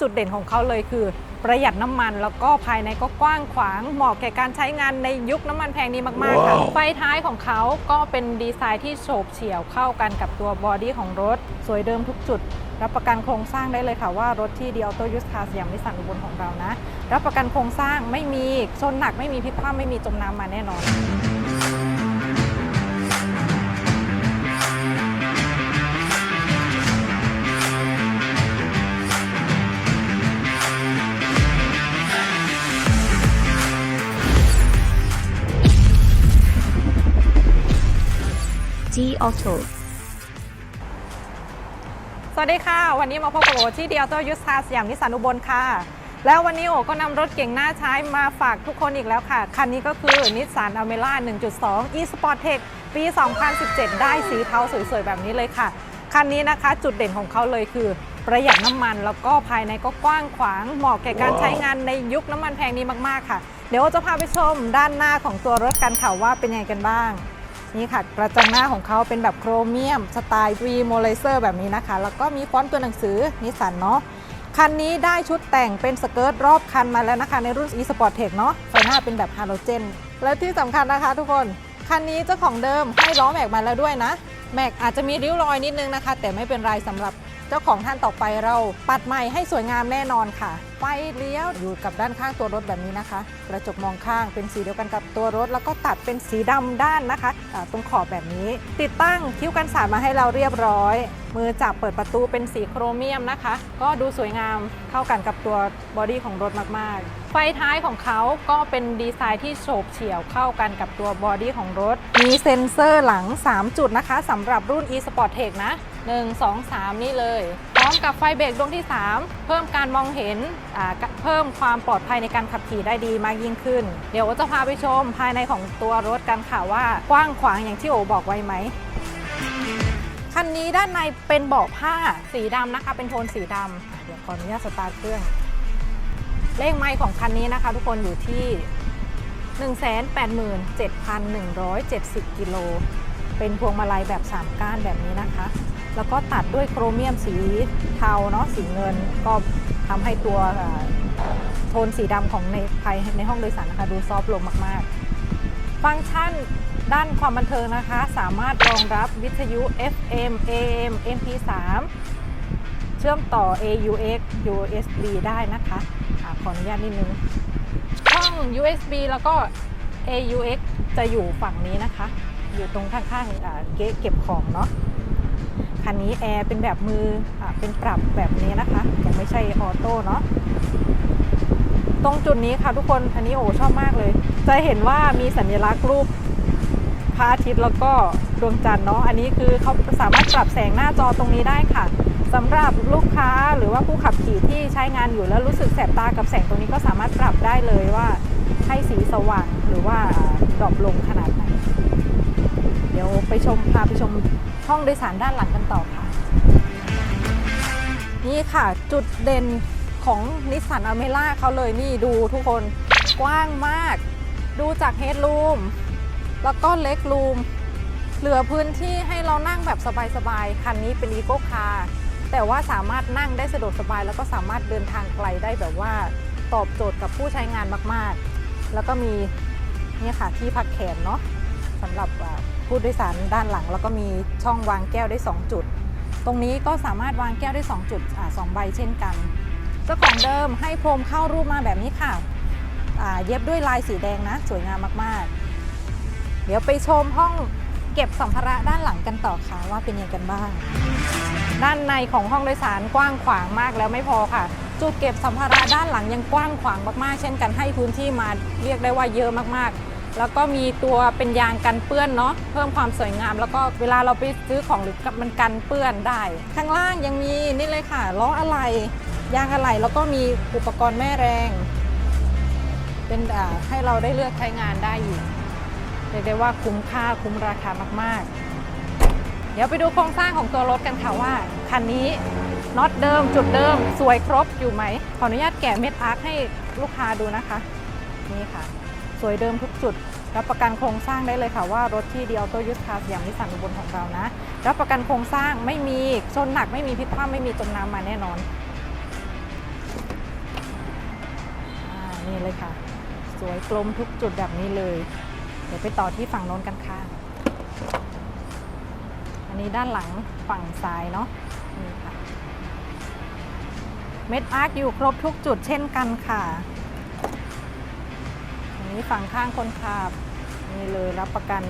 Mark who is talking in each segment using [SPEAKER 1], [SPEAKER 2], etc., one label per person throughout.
[SPEAKER 1] จุดเด่นของเขาเลยคือ ประหยัดน้ำมันแล้วก็ภายในก็กว้างขวางเหมาะแก่การใช้งานในยุคน้ำมันแพงนี้มากๆค่ะ ไฟท้ายของเขาก็เป็นดีไซน์ที่โฉบเฉี่ยวเข้ากันกับตัวบอดี้ของรถ สวยเดิมทุกจุด รับประกันโครงสร้างได้เลยค่ะว่ารถที่ดีออโต้ยูสคาสยามนิสสันอุบลของเรานะ รับประกันโครงสร้างไม่มีชนหนักไม่มีพลิกคว่ำไม่มีจมน้ำมาแน่นอน
[SPEAKER 2] Auto
[SPEAKER 1] สวัสดีค่ะ วันนี้มาพบกับโอที่เดียวโตยุสคาสยามนิสสันอุบลค่ะ แล้ววันนี้โอก็นำรถเก่งหน่าใช้มาฝากทุกคนอีกแล้วค่ะ คันนี้ก็คือนิสสันอเมร่า1.2 e Sport Tech ปี 2017 ได้สีเทาสวยๆ แบบนี้เลยค่ะ คันนี้นะคะจุดเด่นของเขาเลยคือประหยัดน้ำมันแล้วก็ภายในก็กว้างขวางเหมาะแก่การใช้งานในยุคน้ำมันแพงนี้มากๆค่ะ เดี๋ยวโอจะพาไปชมด้านหน้าของตัวรถกันค่ะว่าเป็นยังไงกันบ้าง นี่ค่ะ กระจังหน้าของเขาเป็นแบบโครเมียม สไตล์ V m o l a z e r แบบนี้นะคะ แล้วก็มีฟอนต์ตัวหนังสือนิสสันเนาะคันนี้ได้ชุดแต่งเป็นสเกิร์ตรอบคันมาแล้วนะคะ ในรุ่น e Sport Tech เนาะไฟหน้าเป็นแบบฮาโลเจน และที่สำคัญนะคะทุกคน คันนี้เจ้าของเดิมให้ล้อแม็กมาแล้วด้วยนะ แม็กอาจจะมีริ้วรอยนิดนึงนะคะ แต่ไม่เป็นไรสำหรับเจ้าของท่านต่อไปเราปัดใหม่ให้สวยงามแน่นอนค่ะ ไฟเลี้ยวอยู่กับด้านข้างตัวรถแบบนี้นะคะ กระจกมองข้างเป็นสีเดียวกันกับตัวรถ แล้วก็ตัดเป็นสีดำด้านนะคะะตรงขอบแบบนี้ ติดตั้งคิ้วกันสาดมาให้เราเรียบร้อย มือจับเปิดประตูเป็นสีโครเมียมนะคะ ก็ดูสวยงามเข้ากันกับตัวบอดี้ของรถมากๆ ฟท้ายของเขาก็เป็นดีไซน์ที่โฉบเฉี่ยวเข้ากันกับตัวบอดี้ของรถ มีเซ็นเซอร์หลัง 3 จุดนะคะสำหรับรุ่น e Sport Tech นะ 1 2 3 นี่เลย พร้อมกับไฟเบรกดวงที่ 3 เพิ่มการมองเห็นอ่าเพิ่มความปลอดภัยในการขับขี่ได้ดีมากยิ่งขึ้น เดี๋ยวจะพาไปชมภายในของตัวรถกันค่ะว่ากว้างขวางอย่างที่โอบอกไว้ไหมคันนี้ด้านในเป็นเบาะผ้าสีดำนะคะ เป็นโทนสีดำเดี๋ยวขออนุญาตสตาร์ทเครื่อง เลขไมล์ของคันนี้นะคะทุกคนอยู่ที่ 187,170 กิโล เป็นพวงมาลัยแบบ 3 ก้านแบบนี้นะคะ แล้วก็ตัดด้วยโครเมียมสีเทาเนาะสีเงิน ก็ทำให้ตัวโทนสีดำของในภายในห้องโดยสารนะคะดูซอฟลงมาก ๆ ฟังก์ชันด้านความบันเทิงนะคะ สามารถรองรับวิทยุ FM AM MP3 เชื่อมต่อ AUX USB ได้นะคะ อะขออนุญาตนิดนึงช่อง USB แล้วก็ AUX จะอยู่ฝั่งนี้นะคะ อยู่ตรงข้างๆเก๊เก็บของเนาะคันนี้แอร์เป็นแบบมืออเป็นปรับแบบนี้นะคะยังไม่ใช่ออโต้เนาะตรงจุดนี้ค่ะทุกคนอันนี้โอ้ชอบมากเลย จะเห็นว่ามีสัญลักษณ์รูป พระอาทิตย์แล้วก็ดวงจันทร์เนาะอันนี้คือเขาสามารถปรับแสงหน้าจอตรงนี้ได้ค่ะสำหรับลูกค้าหรือว่าผู้ขับขี่ที่ใช้งานอยู่แล้วรู้สึกแสบตากับแสงตรงนี้ก็สามารถปรับได้เลยว่าให้สีสว่างหรือว่าดรอปลงขนาดไหน เดี๋ยวไปชมพาไปชมห้องโดยสารด้านหลังกันต่อค่ะ นี่ค่ะจุดเด่นของนิสสันอเมร่าเขาเลยนี่ดูทุกคนกว้างมาก ดูจากเฮดรูม แล้วก็เล็กรูม เหลือพื้นที่ให้เรานั่งแบบสบายๆ คันนี้เป็นอีโก้คาร์แต่ว่าสามารถนั่งได้สะดวกสบาย แล้วก็สามารถเดินทางไกลได้แบบว่าตอบโจทย์กับผู้ใช้งานมากๆ แล้วก็มีนี่ค่ะที่พักแขนเนาะสำหรับผู้โดยสารด้านหลัง แล้วก็มีช่องวางแก้วได้ 2 จุด ตรงนี้ก็สามารถวางแก้วได้ 2 จุดอ่าสองใบเช่นกันเจ้าของเดิมให้พรมเข้ารูปมาแบบนี้ค่ะอ่าเย็บด้วยลายสีแดงนะ สวยงามมากๆ เดี๋ยวไปชมห้องเก็บสัมภาระด้านหลังกันต่อค่ะว่าเป็นยังไงกันบ้าง ด้านในของห้องโดยสารกว้างขวางมากแล้วไม่พอค่ะ จุดเก็บสัมภาระด้านหลังยังกว้างขวางมากๆ เช่นกันให้พื้นที่มาเรียกได้ว่าเยอะมากๆ แล้วก็มีตัวเป็นยางกันเปื้อนเนาะเพิ่มความสวยงาม แล้วก็เวลาเราไปซื้อของหรือกับมันกันเปื้อนได้ ข้างล่างยังมีนี่เลยค่ะล้ออะไหล่ยางอะไหล่แล้วก็มีอุปกรณ์แม่แรง เป็นอ่าให้เราได้เลือกใช้งานได้อีกเรียกได้ว่าคุ้มค่าคุ้มราคามากๆ เดี๋ยวไปดูโครงสร้างของตัวรถกันค่ะว่าคันนี้น็อตเดิมจุดเดิมสวยครบอยู่ไหม ขออนุญาตแกะเม็ดอาร์คให้ลูกค้าดูนะคะ นี่ค่ะ สวยเดิมทุกจุด รับประกันโครงสร้างได้เลยค่ะว่ารถที่ดีออโต้ยูสคาสยามนิสสันอุบลของเรานะ รับประกันโครงสร้างไม่มีชนหนักไม่มีพลิกคว่ำไม่มีจมน้ำมาแน่นอนนี่เลยค่ะ สวยกลมทุกจุดแบบนี้เลย ดี๋ยวไปต่อที่ฝั่งโน้นกันค่ะ อันนี้ด้านหลังฝั่งซ้ายเนาะนี่ค่ะ เม็ดอาร์คอยู่ครบทุกจุดเช่นกันค่ะ อันนี้ฝั่งข้างคนขับนี่เลยรับประกัน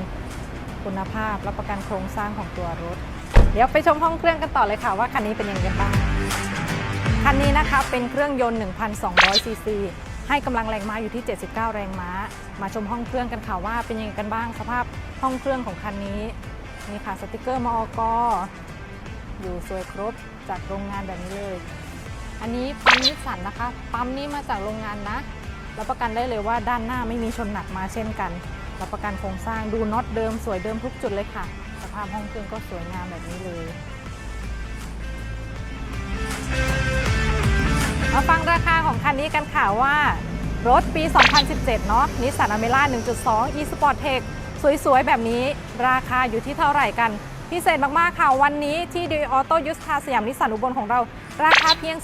[SPEAKER 1] คุณภาพ รับประกันโครงสร้างของตัวรถ เดี๋ยวไปชมห้องเครื่องกันต่อเลยค่ะว่าคันนี้เป็นยังไงบ้าง คันนี้นะคะเป็นเครื่องยนต์ 1,200ซีซี ให้กำลังแรงม้าอยู่ที่ 79 แรงม้า มาชมห้องเครื่องกันค่ะว่าเป็นยังไงกันบ้างสภาพห้องเครื่องของคันนี้นี่ค่ะสติกเกอร์มอกอยู่สวยครบจากโรงงานแบบนี้เลย อันนี้ปั๊มนิสสันนะคะ ปั๊มนี้มาจากโรงงานนะรับประกันได้เลยว่าด้านหน้าไม่มีชนหนักมาเช่นกันรับประกันโครงสร้างดูน็อตเดิมสวยเดิมทุกจุดเลยค่ะ สภาพห้องเครื่องก็สวยงามแบบนี้เลย มาฟังราคาของคันนี้กันค่ะว่า รถปี 2017 เนาะนิสสันอเมร่า 1.2 e-sport tech สวยๆ แบบนี้ราคาอยู่ที่เท่าไหร่กัน พิเศษมากๆ ค่ะ วันนี้ที่ดีออโต้ยุสคาสยามนิสสันอุบลของเรา ราคาเพียง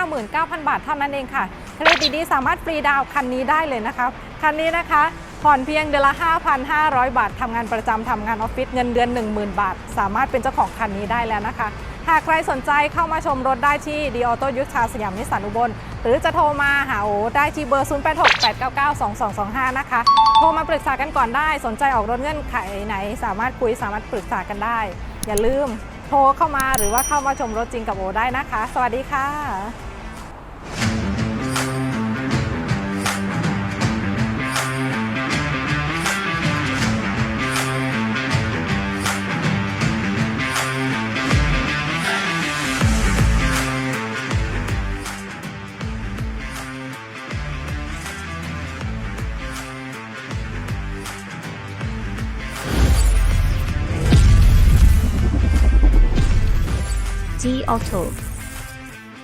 [SPEAKER 1] 299,000 บาทเท่านั้นเองค่ะ เครดิตดีสามารถฟรีดาวน์คันนี้ได้เลยนะคะคันนี้นะคะผ่อนเพียงเดือนละ 5,500 บาททำงานประจำทำงานออฟฟิศเงินเดือน 10,000 บาท สามารถเป็นเจ้าของคันนี้ได้แล้วนะคะ หากใครสนใจเข้ามาชมรถได้ที่ดีออโต้ยุทธาสยามนิสสันอุบล หรือจะโทรมาหาโอได้ที่เบอร์ 0868992225 นะคะ โทรมาปรึกษากันก่อนได้ สนใจออกรถเงื่อนไขไหน สามารถคุยสามารถปรึกษากันได้ อย่าลืมโทรเข้ามาหรือว่าเข้ามาชมรถจริงกับโอได้นะคะ สวัสดีค่ะ
[SPEAKER 2] G Auto